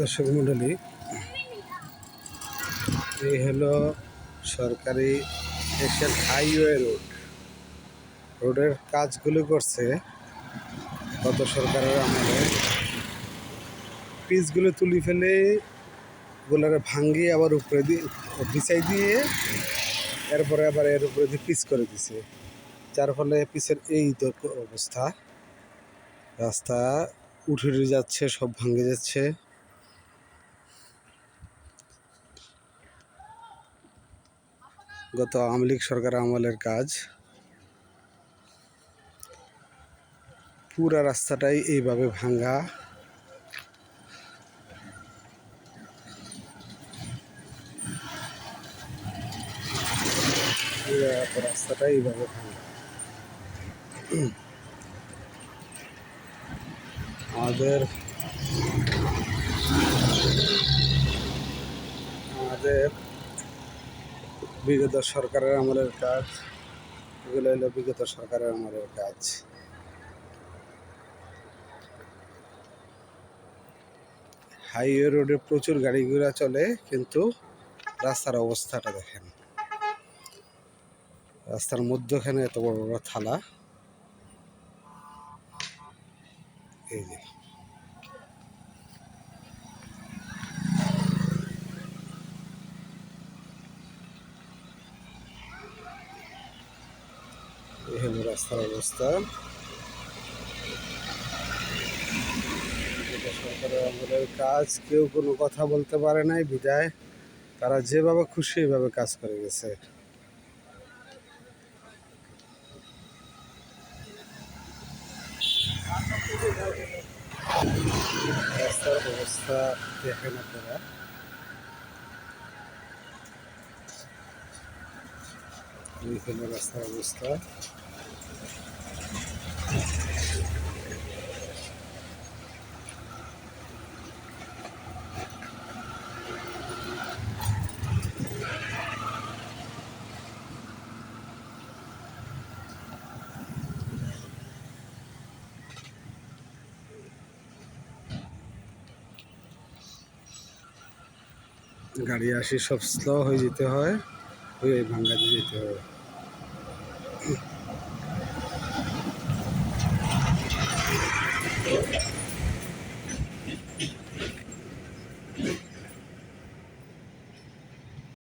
দর্শক মণ্ডলী, এই হলো সরকারি এশিয়ান হাইওয়ে রোড। রোডের কাজগুলো করছে গত সরকারের আমলে। পিচগুলো তুলি ফেলে গোলারে ভাঙ্গিয়ে আবার উপরে দিয়ে বিছাই দিয়ে এরপরে আবার এর উপরে দিয়ে পিচ করে দিছে। যার ফলে পিচের এই অবস্থা, রাস্তা উঠে যাচ্ছে, সব ভাঙে যাচ্ছে। গত আওয়ামী লীগ সরকার আমলের কাজ। পুরা রাস্তাটাই এইভাবে ভাঙ্গা। রাস্তাটাই এইভাবে ভাঙ্গা। আমাদের আমাদের বিগত সরকারের আমলের কাজ, এগুলো হলো বিগত সরকারের আমলের কাজ। হাইওয়ে রোডে প্রচুর গাড়ি ঘোড়া চলে, কিন্তু রাস্তার অবস্থাটা দেখেন। রাস্তার মধ্যখানে এত বড় বড় থালা। এই যে। রাস্তার অবস্থা। সরকারের আমলের কাজ, কেউ কোনো কথা বলতে পারে নাই, বিদায়। তারা যেভাবে খুশি, এইভাবে কাজ করে গেছে। রাস্তার অবস্থা দেখেন আপনারা। এই হলো রাস্তার অবস্থা। গাড়ি আসি সব স্লো হয়ে যেতে হয় হয়ে ভাঙ্গা দিয়ে যেতে হয়।